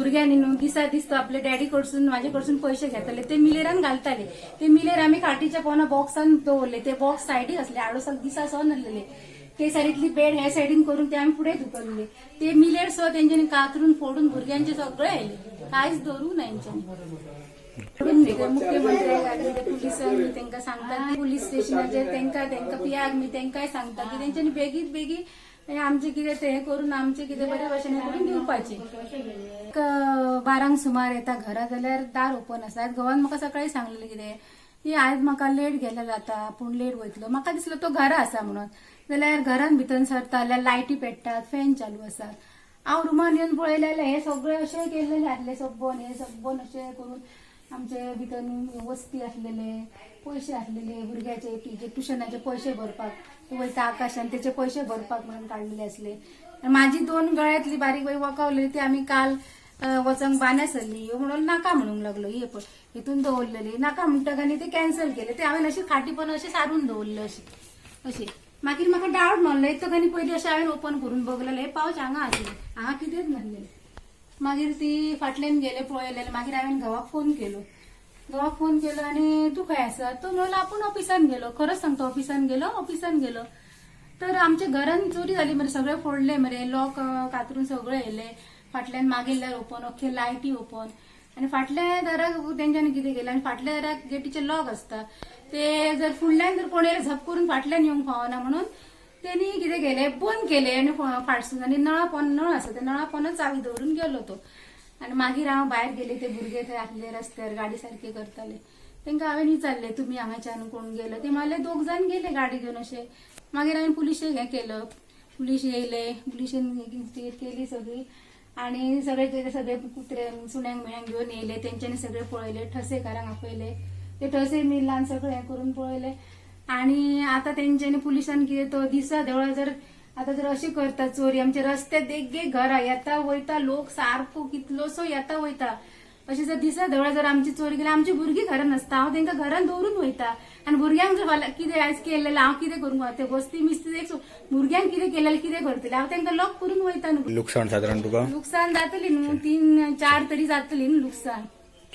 भुरग्यांनी न्हू दिसा दिसतो आपले डॅडी कडसून माझे कडसून पैसे घेतले. ते मिलेरान घालताले. ते मिलेर आम्ही काठीच्या पोना बॉक्सान दवरले ते बॉक्स सायडीक असले आडोसाक दिसा सो नासलेले ते साईडीतली बेड ह्या सायडीन करून ते आम्ही पुढे धुकलले ते मिलेर सो तेंच्यानी कातरून फोडून भुरग्यांचे सगळे आयले कांयच धरू ना हेंच्यानी फोडून दिले. मुख्यमंत्र्याक आनी ते पुलिसांक मी तांकां सांगता पुलीस स्टेशनाचेर तांकां तांकां पियाक मी तांकांय सांगता की तेंच्यांनी बेगीत बेगीत हे आमचे कितें ते हे करून आमचे कितें बरे भशेन हे करून दिवपाचे बारांक सुमार येता घरा जाल्यार दार ओपन आसा घोवान म्हाका सकाळी सांगलेलें कितें की आयज म्हाका लेट गेला जाता पूण लेट वयतलो. म्हाका दिसलो तो घरा आसा म्हणून. जाल्यार घरान भितर सरता जाल्यार लायटी पेट्टात फॅन चालू आसात हांव रुमान येवन पळयलें जाल्यार हे सगळे अशें केल्लेले आसले सबन हे सबन अशें करून. आमचे भितर वस्ती आसलेले पयशे आसलेले भुरग्याचे तुजे ट्युशनाचे पयशे भरपाक वयता आकाशान त्याचे पयशे भरपाक म्हणून काडलेले असले. माझी दोन गळ्यातली बारीक बाई वकावली ती आम्ही काल अं, वचंक बान्या सरली म्हणून नाका म्हणूंक लागलो हे पळय हितून दवरलेली नाका म्हणटकानी ते कॅन्सल केले ते हांवें अशी खाटी पण अशें सारून दवरले अशें अशें. मागीर म्हाका डावट मारलो येतकनी पयलीं अशें हांवें ओपन करून बघलेले हे पावच हांगा आसले हांगा कितेंच नासलें मागीर ती फाटल्यान गेले पळयलेले. मागीर हांवें घोवाक फोन केलो. घोवाक फोन केलो आनी तूं खंय आसा? तो म्हणलो आपूण ऑफिसान गेलो. खरंच सांगता ऑफिसान गेलो ऑफिसान गेलो. तर आमच्या घरान चोरी जाली मरे सगळे फोडले मरे लॉक कातरून सगळे येयले फाटल्यान मागेल्यार ओपन अख्खे लायटी ओपन आनी फाटल्या दाराक तेंच्यांनी कितें केलें? आनी फाटल्या दाराक गेटीचे लॉक आसता ते जर फुडल्यान जर कोण येयले झप करून फाटल्यान येवंक पावना म्हणून त्यांनी कितें केलें बंद केलें आनी फाटसून आनी नळा पोन नळ आसा त्या नळा पोनच चावी दवरून गेलो तो आनी मागीर हांव भायर गेले ते भुरगे थंय आसले रस्त्यार गाडी सारके करताले तांकां हांवें विचारलें तुमी हांगाच्यान कोण गेलो? ते म्हणले दोग जाण गेले गाडी घेवन अशें मागीर हांवें पुलिशेक हें केलं. पुलीस येयले पुलिशेन केली सगळी. आणि सगळे सगळे कुत्रे सुण्यांक मिळ्यांक घेवन येयले. तेंच्यांनी सगळे पळयले ठसेकारांक आपयले ते ठसे मिलान सगळे हें करून पळयले. आणि आता तेंच्यांनी पुलिसांनी कितें तो दिसा देवळा जर आता जर अशी करता चोरी आमचे रस्ते देगे घरा येता वयता लोक सारको कितलोसो येता वयता. अशी जर दिसा देवळा जर आमची चोरी केली आमची भुरगीं घरान आसता हांव तांकां घरान दवरून वयता. आनी भुरग्यांक जर कितें आयज केलेलें हांव कितें करूंक ते बस्ती मिस्ती एक भुरग्यांक कितें केलेलें कितें करतलें? हांव तांकां लॉक करून वयता न्हू. लुकसाण साधारण तुका? लुकसाण जातली न्हू तीन चार तरी जातली न्हू लुकसाण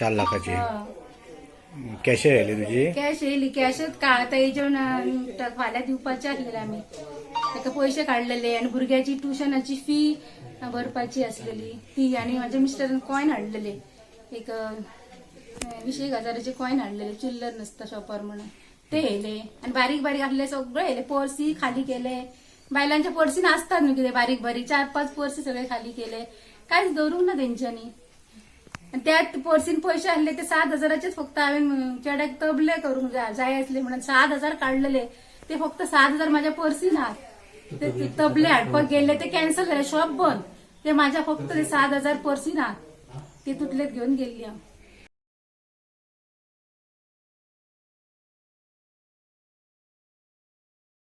चार लाखाची. कॅश येयली तुझी? कॅश येयली कॅशच का आता फाल्यां दिवपाचे आसलेले आमी ताका पयशे काडलेले आनी भुरग्याची ट्युशनाची फी भरपाची आसलेली ती आनी म्हाज्या मिस्टरान कॉयन हाडलेले एक वीस एक हजाराचे कॉयन हाडलेले चिल्लर नासता शॉपर म्हणून. ते येयले आनी बारीक बारीक आसले सगळे येयले पर्सी खाली केले. बायलांच्या पर्सीन आसतात न्हू कितें बारीक बारीक. चार पाच पर्सी सगळे खाली केले. कांयच दवरूंक ना तेंच्यांनी आणि त्यात पर्सीन पयशे आसले ते सात हजाराचेच फक्त हांवें चेड्याक तबले करूंक जाय आसले म्हणून सात हजार काडलेले ते फक्त सात हजार माझ्या पर्सीन आहात ते तबले हाडपाक गेले ते कॅन्सल झाले शॉप बंद. ते माझ्या फक्त ते सात हजार पर्सीन आहात ते तुटलेत घेऊन गेल्ली हांव